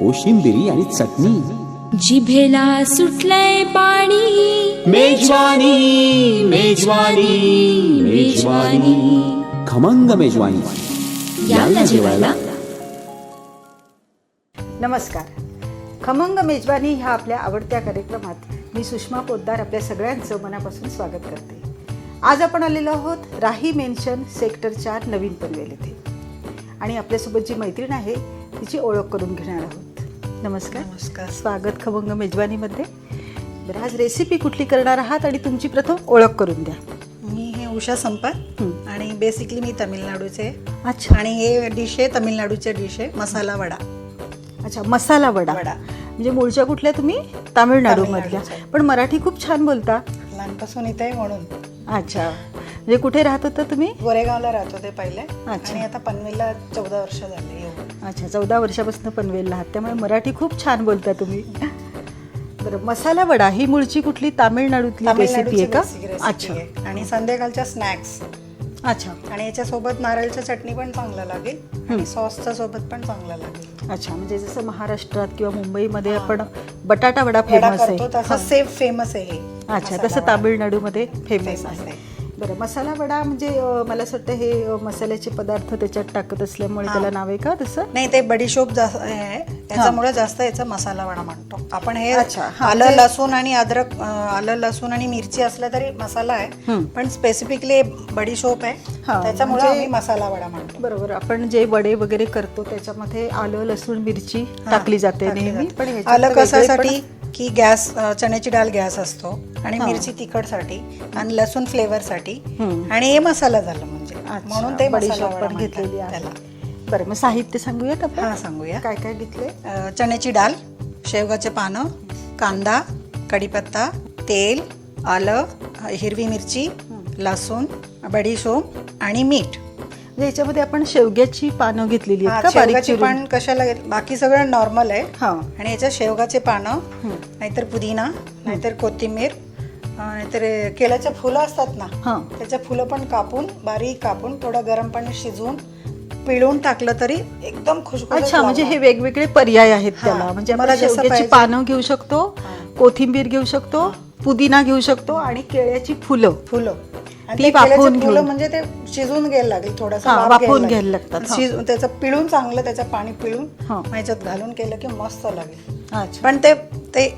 कोशिंबिरी आणि चटणी. जिभेला सुटलंय पाणी. मेजवानी मेजवानी मेजवानी. खमंग मेजवानी. याला जेवायला. नमस्कार. खमंग मेजवानी ह्या आपल्या आवडत्या कार्यक्रमात मी सुषमा पोद्दार आपल्या सगळ्यांचं मनापासून स्वागत करते. आज आपण आलेलो आहोत राही मेन्शन सेक्टर चार नवीन पनवेल येथे. आणि आपल्यासोबत जी मैत्रीण आहे तिची ओळख करून घेणार आहोत. नमस्कार. नमस्कार. स्वागत खमंग मेजवानीमध्ये. बरं आज रेसिपी कुठली करणार आहात आणि तुमची प्रथम ओळख करून द्या. मी हे उषा संपत. आणि बेसिकली मी तमिळनाडूचे. अच्छा. आणि हे डिश आहे तमिळनाडूचे डिश आहे मसाला वडा. अच्छा मसाला वडा. वडा. म्हणजे मूळच्या कुठल्या तुम्ही? तामिळनाडूमधल्या. पण मराठी खूप छान बोलता. लहानपासून इथे आहे म्हणून. अच्छा. म्हणजे कुठे राहत होता तुम्ही? गोरेगावला राहत होते पहिले. अच्छा. आणि आता पनवेलला चौदा वर्ष झाले येऊन अच्छा चौदा वर्षापासून पनवेलला आहात. त्यामुळे मराठी खूप छान बोलता तुम्ही. बरं मसाला वडा ही मूळची कुठली तामिळनाडूतली रेसिपी तामिळनाडूची आहे का? basic recipe अच्छा. आहे. आणि संध्याकाळच्या स्नॅक्स अच्छा. आणि याच्यासोबत नारळच्या चटणी पण चांगला लागेल. आणि सॉसच्या सोबत पण चांगला लागेल. अच्छा म्हणजे जसं महाराष्ट्रात किंवा मुंबईमध्ये आपण बटाटा वडा वडा फेमस करतो आहे. तसं सेफ फेमस आहे हे अच्छा मसाला तसं वडा. तामिळनाडूमध्ये फेमस Famous आहे. आहे. बरं मसाला वडा म्हणजे अं, मला असं वाटतं हे अं, मसाल्याचे पदार्थ त्याच्यात टाकत असल्यामुळे. त्याला नाव आहे का तसं? नाही ते बडीशोप जास्त आहे. त्याच्यामुळे जास्त याचा मसाला वडा म्हणतो. आपण हे अच्छा, हा, आलं म्हणजे- लसूण आणि अद्रक अं, आलं लसूण आणि मिरची असलं तरी मसाला आहे. हं. पण स्पेसिफिकली बडीशोप आहे. हा, त्याच्यामुळे म्हणजे- आम्ही मसाला वडा म्हणतो. बरोबर आपण जे वडे वगैरे करतो त्याच्यामध्ये आलं लसूण मिरची टाकली जाते टाकली नेहमी. जाते. पण ह्याच्यात आलं वेगळे कशासाठी? की गॅस चण्याची डाळ गॅस असतो आणि. मिरची तिखटसाठी आणि लसूण फ्लेवरसाठी. आणि हे मसाला झालं म्हणजे. म्हणून ते मसाला घेतलेली त्याला. बरं मग साहित्य सांगूयात आपण? हा सांगूया. काय काय घेतले चण्याची डाळ शेवगाचे पानं कांदा कढीपत्ता तेल आलं हिरवी मिरची लसूण बडीशोप आणि मीठ. याच्यामध्ये आपण शेवग्याची पानं घेतलेली आहेत का? बारीक शेवगाचे चिरून? पान कशाला घेत- बाकी सगळं नॉर्मल आहे. हा. आणि याच्यात शेवगाचे पानं. नाहीतर पुदिना नाहीतर कोथिंबीर अ, नाहीतर हे केळ्याचे फुलं असतात ना हा. त्याच्या फुलं पण कापून बारीक कापून थोडं गरम पाणी शिजवून पिळून टाकलं तरी एकदम खुशखुश अच्छा म्हणजे हे वेगवेगळे पर्याय आहेत हा, त्याला. म्हणजे मला आपण जसं शेवग्याची पाहिजे. पानं घेऊ शकतो हा. कोथिंबीर घेऊ शकतो पुदिना घेऊ शकतो आणि केळ्याची फुलं. फुलं. आणि ती ते वाफवून केळ्याचे फुलं घेऊन. म्हणजे ते शिजून घ्यायला लागेल थोडंसं हा, वाफ वाफवून लागेल. घ्यायला लागतात, हा. शिज त्याचं पिळून चांगलं त्याचं पाणी पिळून हा. ह्याच्यात घालून केलं की मस्त लागेल अच्छा पण ते ते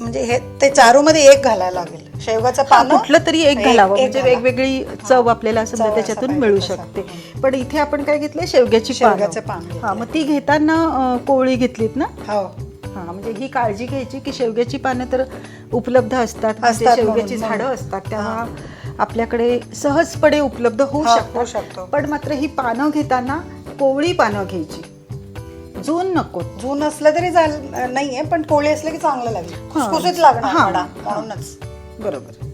म्हणजे हे ते चारू मध्ये एक घालायला लागेल शेवगाचं पान कुठलं तरी एक घालावं म्हणजे घाला. वेगवेगळी चव आपल्याला चव समजा असं त्याच्यातून पाहिजे मिळू तसं. शकते पण इथे आपण काय घेतले शेवग्याची शेवग्याचे पानं. हा मग ती घेताना अं, कोवळी घेतलीत ना हो हा म्हणजे ही काळजी घ्यायची की शेवग्याची पानं तर उपलब्ध असतात म्हणजे असतात शेवग्याची म्हणून, झाडं म्हणून. असतात तेव्हा आपल्याकडे सहजपणे उपलब्ध होऊ हा, शकतो. पण मात्र ही पानं घेताना कोवळी पानं घ्यायची. जून नको. जून असलं तरी चाल नाहीये पण कोळी असलं की चांगलं लागेल. खुसखुशीत लागणार हा. वडा म्हणूनच. बरोबर.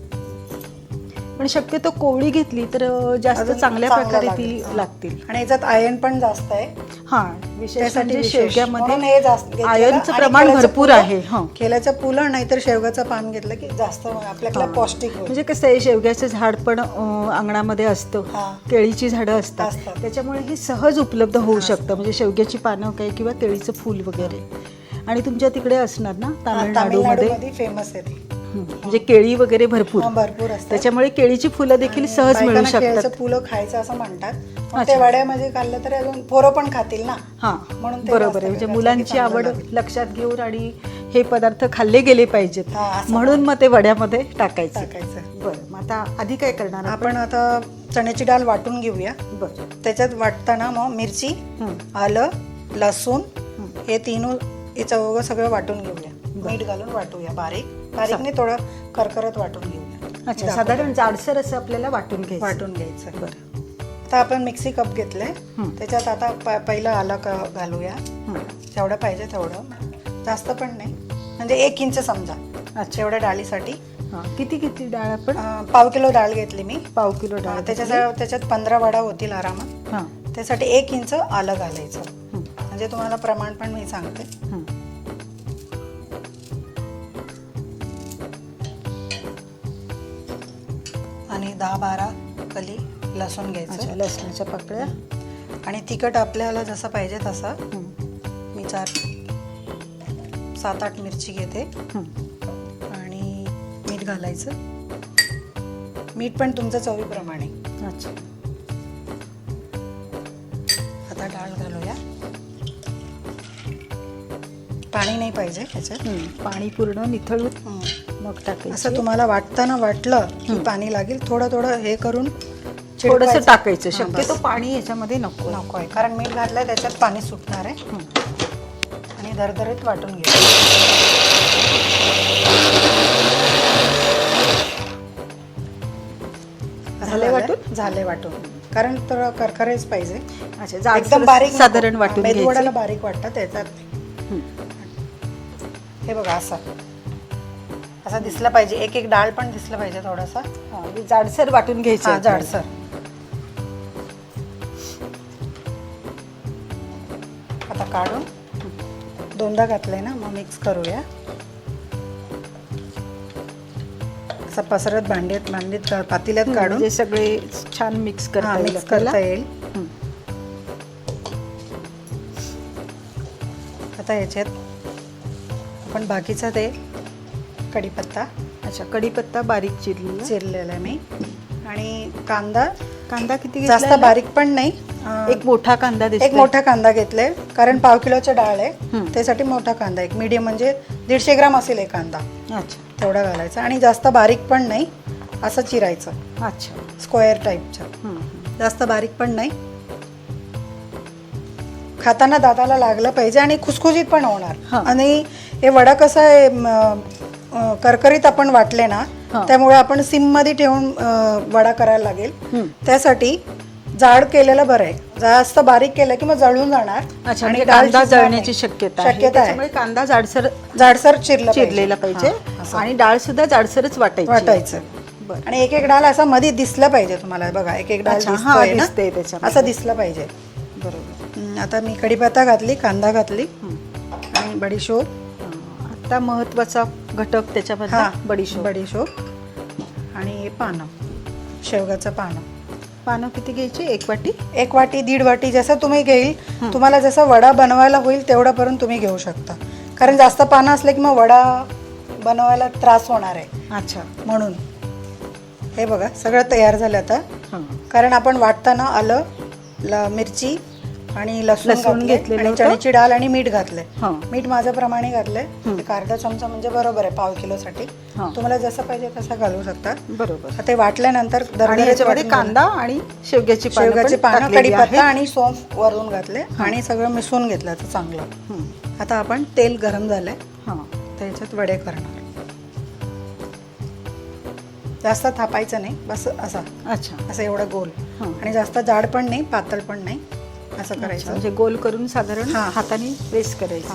पण शक्यतो कोवळी घेतली तर जास्त चांगल्या चांगलं प्रकारे. ती. लागतील. आणि याच्यात आयर्न पण जास्त आहे. हा विशेष त्यासाठी म्हणजे शेवग्यामध्ये आणि प्रमाण भरपूर आहे हा. केल्याचं फुलं नाहीतर शेवगाचं पान घेतलं की जास्त आपल्याला पौष्टिक म्हणजे कसं आहे शेवग्याचं झाड पण अंगणामध्ये असतं. हा. केळीची झाडं असतात. त्याच्यामुळे हे सहज उपलब्ध होऊ शकतं. म्हणजे शेवग्याची पानं काय किंवा केळीचं फूल वगैरे. आणि तुमच्या तिकडे असणार ना तामिळनाडूमध्ये? फेमस आहे ती. म्हणजे केळी वगैरे भरपूर. भरपूर असतात. त्याच्यामुळे केळीची फुलं देखील सहज मिळू शकतात. फुलं खायचं असं म्हणतात. ते वड्यामध्ये खाल्लं तरी अजून पोरं पण खातील ना? हा. म्हणून बरोबर आहे. म्हणजे मुलांची आवड. लक्षात घेऊन आणि हे पदार्थ खाल्ले गेले पाहिजेत. म्हणून मग ते वड्यामध्ये टाकायचे. टाकायचं. बरं मग आता आधी काय करणार आपण? आता चण्याची डाळ वाटून घेऊया. बरं. त्याच्यात वाटताना मग मिरची. आलं लसूण हे. तीन हे चौघं सगळं वाटून घेऊया. मीठ घालून वाटूया बारीक. बारीकने थोडं करकरत वाटून घेऊया. अच्छा. साधारण जाडसर असं आपल्याला वाटून घ्यायचं. वाटून घ्यायचं. बरं. आता आपण मिक्सी कप घेतलंय. हं. त्याच्यात आता प- पहिलं आलं क- घालूया. हं. जेवढं पाहिजे तेवढं. जास्त पण नाही. म्हणजे एक इंच समजा. अच्छा. एवढ्या डाळीसाठी. हां किती किती डाळ आपण? अं, पाव किलो डाळ घेतली मी. पाव किलो डाळ त्याच्या त्याच्यात पंधरा वडा होतील आरामात. हां. त्यासाठी एक इंच आलं घालायचं. हं, म्हणजे तुम्हाला प्रमाण पण मी सांगते. हं. आणि दहा बारा कली लसूण अच्छा घ्यायचं लसणाच्या पाकळ्या. आणि तिखट आपल्याला जसं पाहिजे तसं हं, मी चार सात आठ मिरची घेते. हं. आणि मीठ घालायचं. मीठ पण तुमचं चवीप्रमाणे. अच्छा. आता डाळ घालूया. पाणी नाही पाहिजे ह्याच्यात हं, पाणी पूर्ण निथळून. हं. मग टाकायचं असं तुम्हाला वाटताना वाटलं की पाणी लागेल थोडं थोडं हे करून थोडस चिरकायचं. टाकायचं हां, शक्यतो बस. पाणी याच्यामध्ये नको नको आहे कारण मीठ घातलंय त्याच्यात पाणी सुटणार आहे हं. आणि दरदरीत वाटून असं झालंय वाटून? झालंय वाटून कारण तर करकरेच पाहिजे अच्छा जाडसर एकदम बारीक नको. साधारण वाटून घ्यायचं बारीक वाटतं त्याच्यात हं. हे बघा असा असा दिसला पाहिजे एक एक डाळ पण दिसलं पाहिजे थोडासा हां, म्हणजे जाडसर वाटून घ्यायचं हा. जाडसर आता काढून दोनदा घातलंय ना मग मिक्स करूया असं पसरत भांड्यात भांडीत का- पातेल्यात हं, काढून म्हणजे सगळे छान मिक्स करता येईल मिक्स आपल्याला. करता येईल हं. आता याच्यात आपण बाकीचा ते कढीपत्ता. अच्छा कढीपत्ता बारीक चिरलेला? चिरलेला आहे मी. आणि कांदा? कांदा किती जास्त? बारीक पण नाही. एक मोठा कांदा. एक मोठा कांदा घेतलाय कारण पाव किलोची डाळ आहे. त्यासाठी मोठा कांदा एक मीडियम म्हणजे दीडशे ग्राम असेल एक कांदा. अच्छा. तेवढा घालायचा. आणि जास्त बारीक पण नाही असं चिरायचं. अच्छा. स्क्वेअर टाईपचं. जास्त बारीक पण नाही. खाताना दाताला लागलं पाहिजे आणि खुसखुशीत पण होणार. आणि हे वडा कसं आहे करकरीत आपण वाटले ना. त्यामुळे आपण सिममध्ये ठेवून वडा करायला लागेल. त्यासाठी जाड केलेलं बरं आहे जास्त बारीक केलं की मग जळून जाणार आणि म्हणजे कांदा जळण्याची. शक्यता शक्यता आहे कांदा जाडसर जाडसर चिरलं चिरलेला पाहिजे. आणि डाळ सुद्धा जाडसरच वाटायची वाटायचं. आणि एक एक डाळ असं मध्ये दिसलं पाहिजे तुम्हाला बघा एक एक डाळ. असं दिसलं पाहिजे बरोबर आता मी कढीपत्ता घातली कांदा घातली. आणि बडीशोप आता महत्त्वाचा घटक त्याच्यामध्ये हा बडीशोप. बडीशोप. आणि हे पानं शेवगाचं पानं. पानं किती घ्यायची? एक वाटी? एक वाटी दीड वाटी जसं तुम्ही घेईल तुम्हाला जसं वडा बनवायला होईल तेवढ्यापर्यंत तुम्ही घेऊ शकता. कारण जास्त पानं असले की मग वडा बनवायला त्रास होणार आहे. अच्छा. म्हणून. हे बघा सगळं तयार झालं आता. कारण आपण वाटताना आलं ल मिरची आणि लसूण लसूण घेतलेलं आणि होतं. चण्याची डाळ आणि मीठ घातलंय. हां. मीठ माझ्या प्रमाणे घातलंय एक अर्धा चमचा म्हणजे बरोबर आहे पाव किलोसाठी. हां. तुम्हाला जसं पाहिजे तसं घालू शकता. बरोबर. आता ते वाटल्यानंतर आणि दरदरीत याच्यामध्ये वाटून कांदा आणि शेवग्याची घालू. पानं शेवगाची पण पानं टाकलेली कढीपत्ता आहेत. आणि सोंफ वरून घातले आणि सगळं मिसळून घेतलं आता चांगलं. हं. आता आपण तेल गरम झालंय. हां. त्याच्यात वडे करणार. जास्त थापायचं नाही. बस असा. अच्छा. असं एवढं गोल. हां. आणि जास्त जाड पण नाही पातळ पण नाही. असं करायचं. म्हणजे गोल करून साधारण हां. हाताने प्रेस करायचं.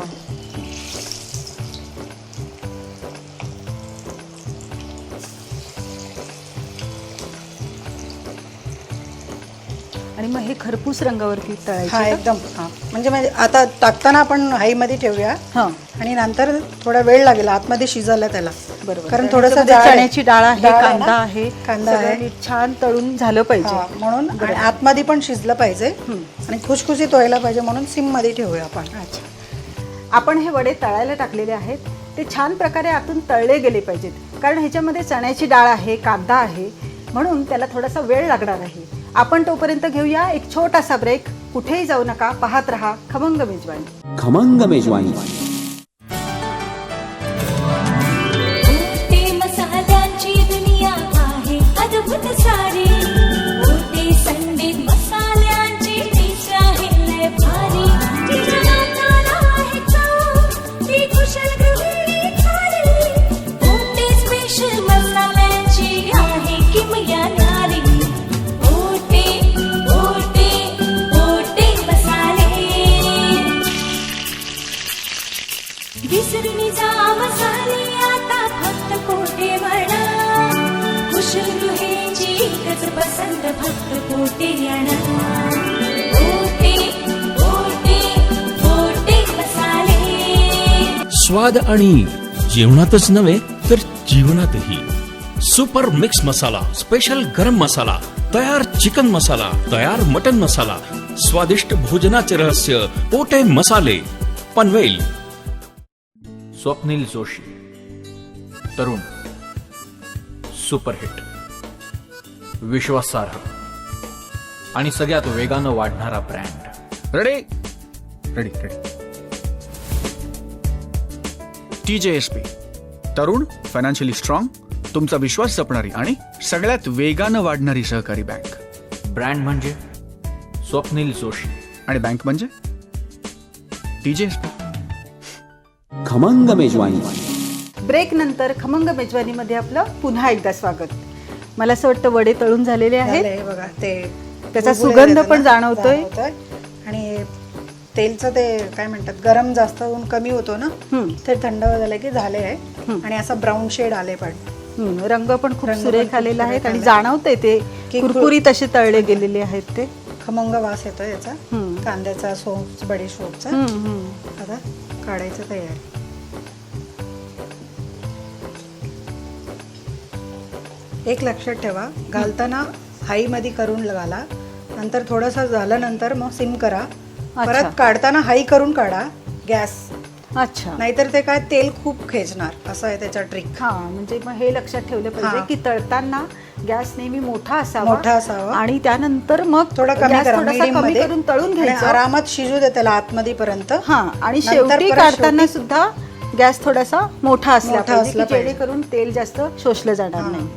आणि मग हे खरपूस रंगावरती हा तळायचे? एकदम. हा. म्हणजे म्हणजे आता टाकताना आपण हाईमध्ये ठेवूया हां. आणि नंतर थोडा वेळ लागेल आतमध्ये शिजायला त्याला. बरोबर. कारण थोडंसं जाड आहे. चण्याची डाळ आहे डाळ आहे कांदा? आहे. कांदा सगळं आहे. नीट छान तळून झालं पाहिजे. म्हणून आणि आतमध्ये पण शिजलं पाहिजे हं. आणि खुशखुशीत व्हायला पाहिजे म्हणून सिममध्ये ठेवूया आपण. अच्छा. आपण हे वडे तळायला टाकलेले आहेत. ते छान प्रकारे आतून तळले गेले पाहिजेत. कारण ह्याच्यामध्ये चण्याची डाळ आहे कांदा आहे. म्हणून त्याला थोडासा वेळ लागणार आहे. आपण तोपर्यंत घेऊया एक छोटासा ब्रेक. कुठेही जाऊ नका पाहत रहा खमंग मेजवानी. खमंग मेजवानी. स्वाद आणि जेवणातच नव्हे तर जीवनातही. सुपर मिक्स मसाला स्पेशल गरम मसाला तयार चिकन मसाला तयार मटन मसाला स्वादिष्ट भोजनाचे रहस्य पोटे मसाले पनवेल. स्वप्नील जोशी तरुण सुपरहिट विश्वासार्ह. आणि सगळ्यात वेगानं वाढणारा brand ready ready ready T J S P तरुण फायनान्शियली स्ट्रॉंग तुमचा विश्वास जपणारी आणि सगळ्यात वेगानं वाढणारी सहकारी बँक ब्रँड म्हणजे? स्वप्नील जोशी. आणि बँक म्हणजे? टी जे एस पी खमंग मेजवानी. ब्रेक नंतर खमंग मेजवानीमध्ये आपलं पुन्हा एकदा स्वागत. मला असं वाटतं वडे तळून झालेले आहेत. झालंय बघा ते त्याचा सुगंध पण जाणवतोय. आणि तेलचं ते काय म्हणतात गरम जास्त होऊन कमी होतो ना. ते थंड झालं की झाले आहे आणि असं ब्राऊन शेड आले पण रंग पण खूप सुरेख आलेला सुरेख आणि. जाणवतंय ते की कुरकुरीत असे तळले गेलेले आहेत ते खमंग वास येतो याचा. कांद्याचा सोप हम्म, हम्म. आता काढायचं तयार एक लक्षात ठेवा घालताना हाईमध्ये करून घाला नंतर थोडंसं झालं नंतर मग सिम करा. परत काढताना हाई करून काढा. गॅस. अच्छा. नाहीतर ते काय तेल खूप खेचणार. असं आहे त्याचा ट्रिक हा म्हणजे मग हे लक्षात ठेवलं पाहिजे. की तळताना गॅस नेहमी मोठा असावा मोठा असावा. आणि त्यानंतर मग थोडा कमी गॅस थोडासा करून तळून आणि घ्यायचा. आरामात शिजू दे त्याला आतमध्ये पर्यंत हा आणि नंतर शेवटी परत काढताना सुद्धा गॅस थोडासा मोठा असला मोठा पाहिजे असला की पाहिजे. जेणेकरून तेल जास्त शोषलं जाणार नाही.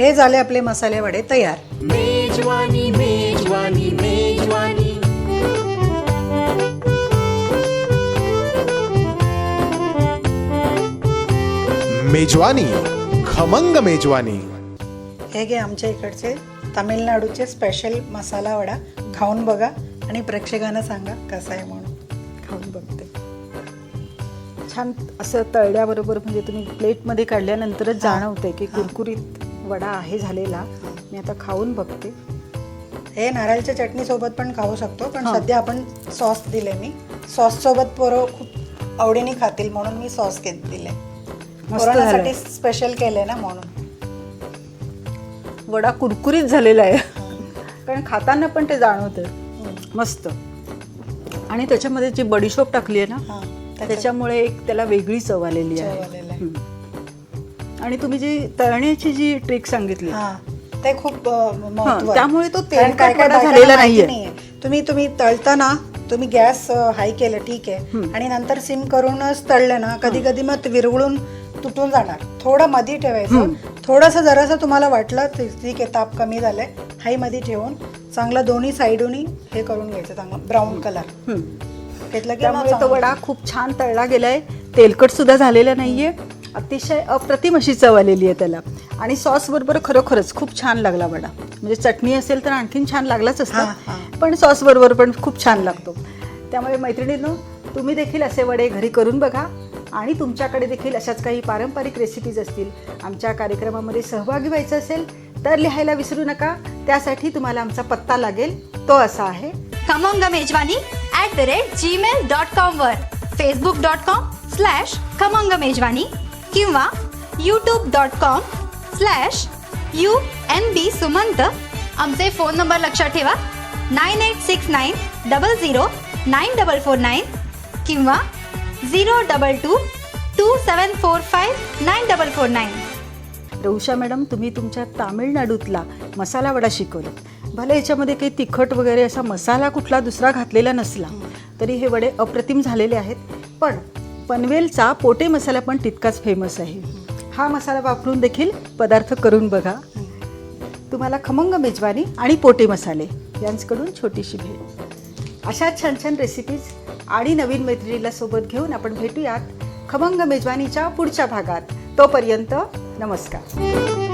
हे झाले आपले मसाले वडे तयार. मेजवानी मेजवानी मेजवानी. मेजवानी खमंग मेजवानी. हे घे आमच्या इकडचे तामिळनाडूचे स्पेशल मसाला वडा. खाऊन बघा आणि प्रेक्षकांना सांगा कसा आहे म्हणून. खाऊन बघते. छान असं तळल्याबरोबर म्हणजे तुम्ही प्लेटमध्ये काढल्यानंतरच जाणवते की कुरकुरीत वडा आहे झालेला. मी आता खाऊन बघते. हे नारळच्या चटणी सोबत पण खाऊ शकतो पण हा. सध्या आपण सॉस दिले मी. सॉस सोबत पोरं खूप आवडीने खातील म्हणून मी सॉस घेत दिले. झालंय. स्पेशल केले ना म्हणून. वडा कुरकुरीत झालेला आहे. कारण खाताना पण ते जाणवतं मस्त. आणि त्याच्यामध्ये जी बडीशोप टाकली आहे ना हा, त्याच्यामुळे एक त्याला वेगळी चव आलेली चव आहे आलेलं आहे. हम्म. आणि तुम्ही जी तळण्याची जी ट्रिक सांगितली हा ते खूप. त्यामुळे तो कारण तेलकट काय काय वडा बायकांना झालेला नाहीये. तुम्ही तुम्ही तळताना तुम्ही गॅस हाय केलं ठीक आहे. आणि नंतर सिम करूनच तळलं ना कधी कधी मग विरघळून तुटून जाणार. थोडं मध्ये ठेवायचं. थोडंसं जरासं तुम्हाला वाटलं ठीक आहे ताप कमी झालाय हायमध्ये ठेवून चांगलं दोन्ही साईडूनही हे करून घ्यायचं चांगलं ब्राऊन कलर. घेतलं की तो वडा खूप छान तळला गेलाय. तेलकट सुद्धा झालेला नाहीये. अतिशय अप्रतिम अशी चव आलेली आहे त्याला. आणि सॉस बरोबर खरोखरच खूप छान लागला वडा. म्हणजे चटणी असेल तर आणखीन छान लागलाच असतं. पण सॉस बरोबर पण खूप छान लागतो. त्यामुळे मैत्रिणींनो तुम्ही देखील असे वडे घरी करून बघा आणि तुमच्याकडे देखील अशाच काही पारंपरिक रेसिपीज असतील आमच्या कार्यक्रमामध्ये सहभागी व्हायचं असेल तर लिहायला विसरू नका. त्यासाठी तुम्हाला आमचा पत्ता लागेल तो असा आहे. Khamang Mejwani at the rate Gmail dot कॉमवर Facebook dot com slash Khamang Mejwani. किंवा YouTube dot com slash U N B Sumant आमचे फोन नंबर लक्षात ठेवा. Nine eight six nine double zero nine double four nine किंवा zero double two two seven four five nine double four nine Rausha madam तुम्ही तुमच्या तामिळनाडूतला मसाला वडा शिकवला भले याच्यामध्ये काही तिखट वगैरे असा मसाला कुठला दुसरा घातलेला नसला तरी हे वडे अप्रतिम झालेले आहेत. पण पनवेलचा पोटे मसाला पण तितकाच फेमस आहे. हा मसाला वापरून देखील पदार्थ करून बघा. तुम्हाला खमंग मेजवानी आणि पोटे मसाले यांच्याकडून छोटीशी भेट. अशा छान छान रेसिपीज आणि नवीन मैत्रिणीला सोबत घेऊन आपण भेटूयात खमंग मेजवानीच्या पुढच्या भागात. तोपर्यंत नमस्कार.